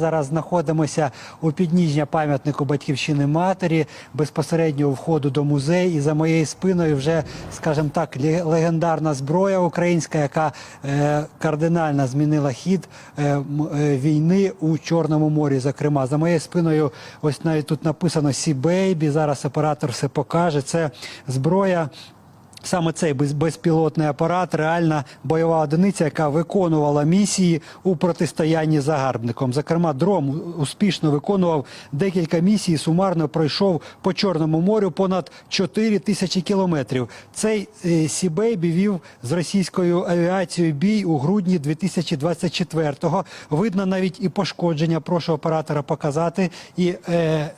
Зараз знаходимося у підніжжя пам'ятнику батьківщини матері, безпосередньо у входу до музею. І за моєю спиною вже, скажімо так, легендарна зброя українська, яка е, кардинально змінила хід е, е, війни у Чорному морі. Зокрема, за моєю спиною, ось навіть тут написано Сі Бейбі. Зараз оператор все покаже. Це зброя. Саме цей без- безпілотний апарат, реальна бойова одиниця, яка виконувала місії у протистоянні загарбником. Зокрема, дрон успішно виконував декілька місій. Сумарно пройшов по Чорному морю понад 4 тисячі кілометрів. Цей е, Сібейбі вів з російською авіацією бій у грудні 2024-го. Видно навіть і пошкодження. Прошу оператора показати. І е,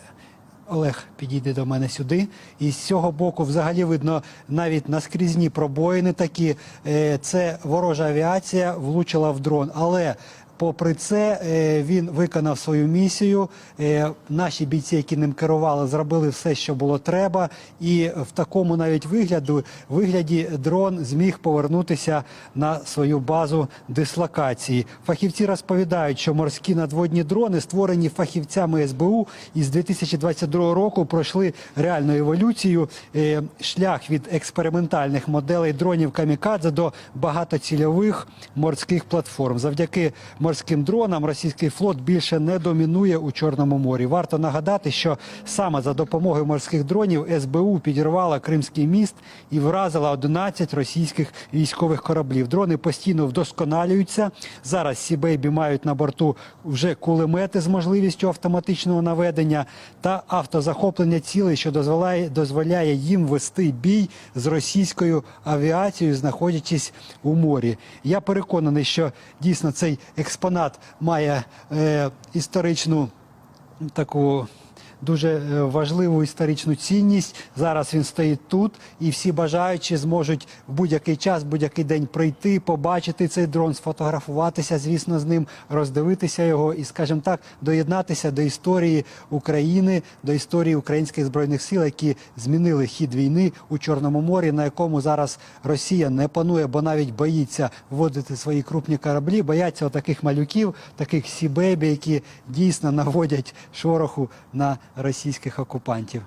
Олег підійде до мене сюди. І з цього боку взагалі видно навіть наскрізні пробоїни такі. Е, Це ворожа авіація влучила в дрон. Але попри це е, він виконав свою місію. Е, Наші бійці, які ним керували, зробили все, що було треба. І в такому навіть вигляду, вигляді дрон зміг повернутися на свою базу дислокації. Фахівці розповідають, що морські надводні дрони, створені фахівцями СБУ, із 2022 року пройшли реальну еволюцію. Е, Шлях від експериментальних моделей дронів камікадзе до багатоцільових морських платформ. Завдяки морським дронам російський флот більше не домінує у Чорному морі. Варто нагадати, що саме за допомогою морських дронів СБУ підірвала Кримський міст і вразила 11 російських військових кораблів. Дрони постійно вдосконалюються. Зараз Сібейбі мають на борту вже кулемети з можливістю автоматичного наведення та автозахоплення цілей, що дозволяє, дозволяє їм вести бій з російською авіацією, знаходячись у морі. Я переконаний, що дійсно цей експонат має е, історичну таку дуже е, важливу історичну цінність. Зараз він стоїть тут, і всі бажаючі зможуть в будь-який час, будь-який день прийти, побачити цей дрон, сфотографуватися, звісно, з ним, роздивитися його і, скажімо так, доєднатися до історії України, до історії українських збройних сил, які змінили хід війни у Чорному морі, на якому зараз Росія не панує, бо навіть боїться вводити свої крупні кораблі, бояться таких малюків, таких сібебі, які дійсно наводять шороху на російських окупантів.